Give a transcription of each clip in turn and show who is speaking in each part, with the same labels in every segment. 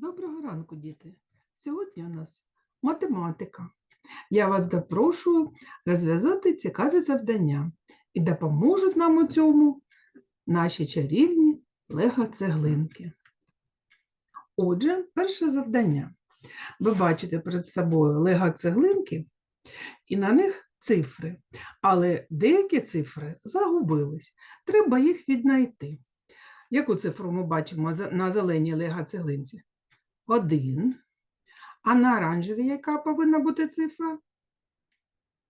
Speaker 1: Доброго ранку, діти! Сьогодні у нас математика. Я вас запрошую розв'язати цікаві завдання і допоможуть нам у цьому наші чарівні лего-цеглинки. Отже, перше завдання. Ви бачите перед собою лего-цеглинки, і на них цифри. Але деякі цифри загубились. Треба їх віднайти. Яку цифру ми бачимо на зеленій лего-цеглинці? Один. А на оранжевій яка повинна бути цифра?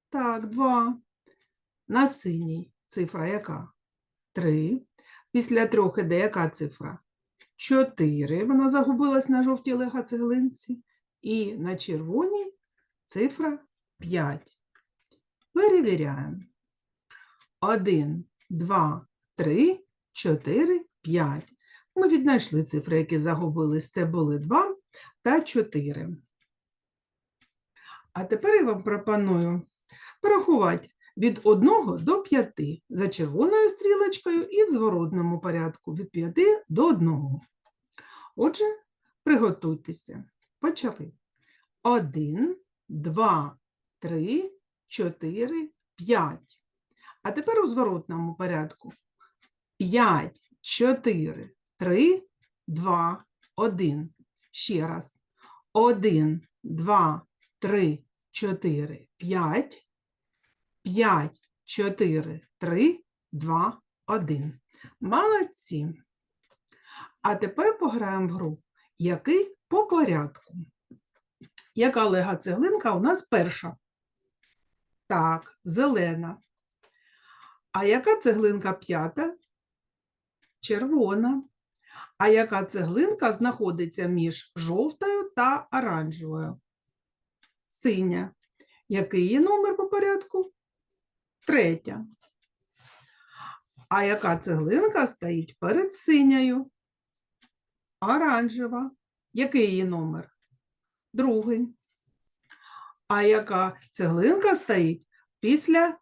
Speaker 1: Так, два. На синій цифра яка? Три. Після трьох іде яка цифра? Чотири. Вона загубилась на жовтій лего-цеглинці. І на червоній цифра 5. Перевіряємо. Один, два, три, чотири, п'ять. Ми віднайшли цифри, які загубились. Це були 2 та 4. А тепер я вам пропоную порахувати від 1 до 5 за червоною стрілочкою і в зворотному порядку від 5 до 1. Отже, приготуйтеся. Почали. 1, 2, 3, 4, 5. А тепер у зворотному порядку. 5, 4, 3, 2, 1. Ще раз. 1, 2, 3, 4, 5. 5, 4, 3, 2, 1. Молодці. А тепер пограємо в гру. Який по порядку? Яка лега цеглинка у нас перша? Так, зелена. А яка цеглинка п'ята? Червона. А яка цеглинка знаходиться між жовтою та оранжевою? Синя. Який є номер по порядку? Третя. А яка цеглинка стоїть перед синьою? Оранжева. Який її номер? Другий. А яка цеглинка стоїть після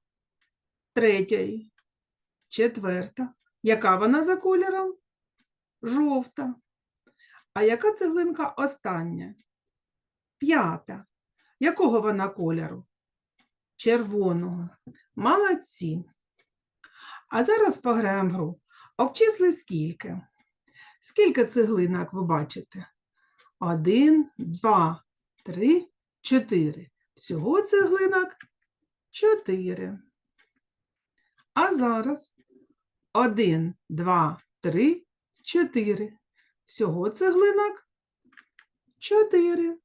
Speaker 1: третьої? Четверта. Яка вона за кольором? Жовта. А яка цеглинка остання? П'ята. Якого вона кольору? Червоного. Молодці. А зараз пограємо гру. Обчисли скільки? Скільки цеглинок ви бачите? Один, два, три, чотири. Всього цеглинок чотири. А зараз один, два, три, чотири. Всього цеглинок чотири.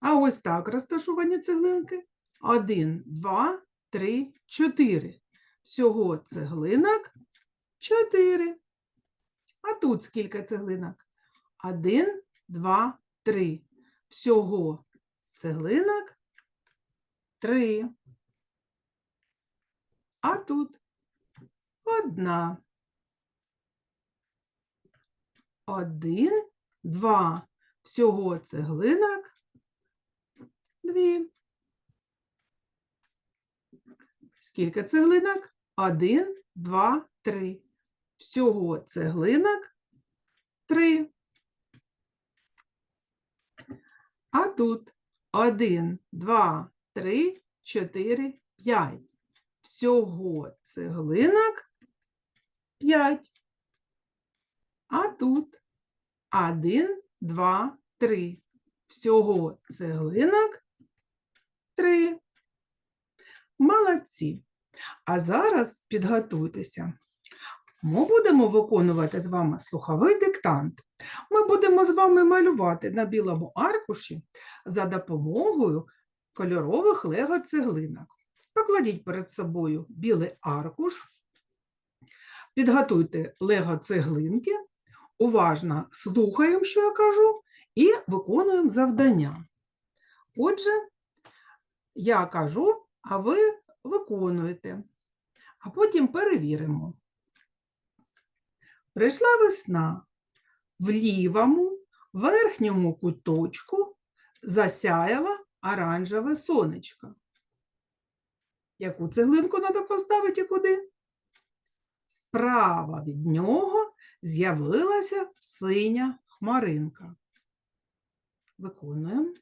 Speaker 1: А ось так розташовані цеглинки. Один, два, три, чотири. Всього цеглинок чотири. А тут скільки цеглинок? Один, два, три. Всього цеглинок три. А тут одна. Один, два. Всього цеглинок дві. Скільки цеглинок? Один, два, три. Всього цеглинок три. А тут один, два, три, чотири, п'ять. Всього цеглинок п'ять. А тут один, два, три. Всього цеглинок три. Молодці. А зараз підготуйтеся. Ми будемо виконувати з вами слуховий диктант. Ми будемо з вами малювати на білому аркуші за допомогою кольорових лего-цеглинок. Покладіть перед собою білий аркуш, підготуйте лего-цеглинки, уважно слухаємо, що я кажу, і виконуємо завдання. Отже, я кажу, а ви виконуєте, а потім перевіримо. Прийшла весна. В лівому верхньому куточку засяяла оранжеве сонечко. Яку цеглинку треба поставити і куди? Справа від нього з'явилася синя хмаринка. Виконуємо.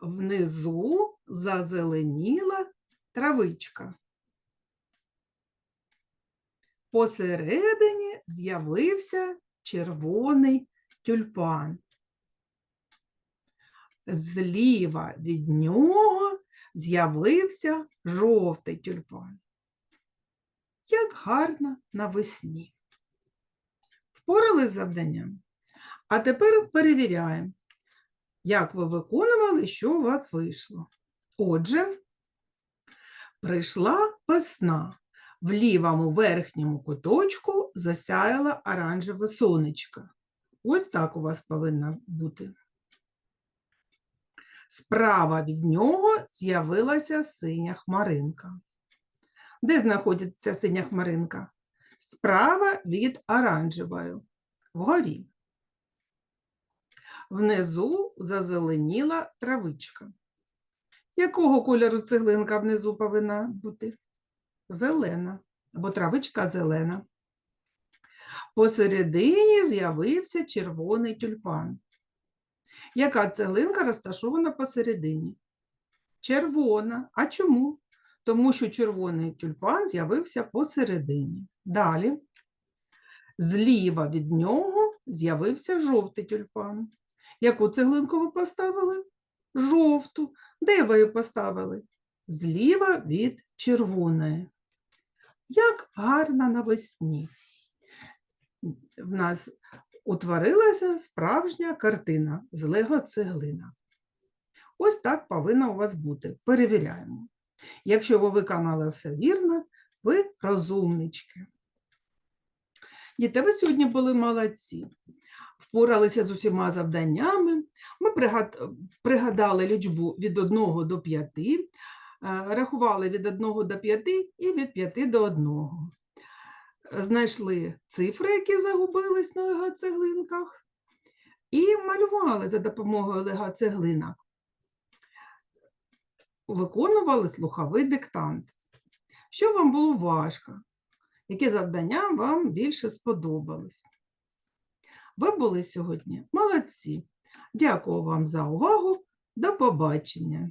Speaker 1: Внизу зазеленіла травичка. Посередині з'явився червоний тюльпан. Зліва від нього з'явився жовтий тюльпан. Як гарно навесні. Впорались з завданням. А тепер перевіряємо, як ви виконували, що у вас вийшло. Отже, прийшла весна. В лівому верхньому куточку засяяла оранжеве сонечко. Ось так у вас повинно бути. Справа від нього з'явилася синя хмаринка. Де знаходиться синя хмаринка? Справа від оранжевої, вгорі. Внизу зазеленіла травичка. Якого кольору цеглинка внизу повинна бути? Зелена, або травичка зелена. Посередині з'явився червоний тюльпан. Яка цеглинка розташована посередині? Червона. А чому? Тому що червоний тюльпан з'явився посередині. Далі. Зліва від нього з'явився жовтий тюльпан. Яку цеглинку ви поставили? Жовту. Де ви її поставили? Зліва від червоної. Як гарно навесні. В нас утворилася справжня картина з лего-цеглина. Ось так повинно у вас бути. Перевіряємо. Якщо ви виконали все вірно, ви розумнички. Діти, ви сьогодні були молодці. Впоралися з усіма завданнями. Ми пригадали лічбу від 1 до 5, е, рахували від 1 до 5 і від 5 до 1. Знайшли цифри, які загубились на лего-цеглинках, і малювали за допомогою лего-цеглинок. Виконували слуховий диктант. Що вам було важко? Які завдання вам більше сподобались? Ви були сьогодні молодці. Дякую вам за увагу. До побачення.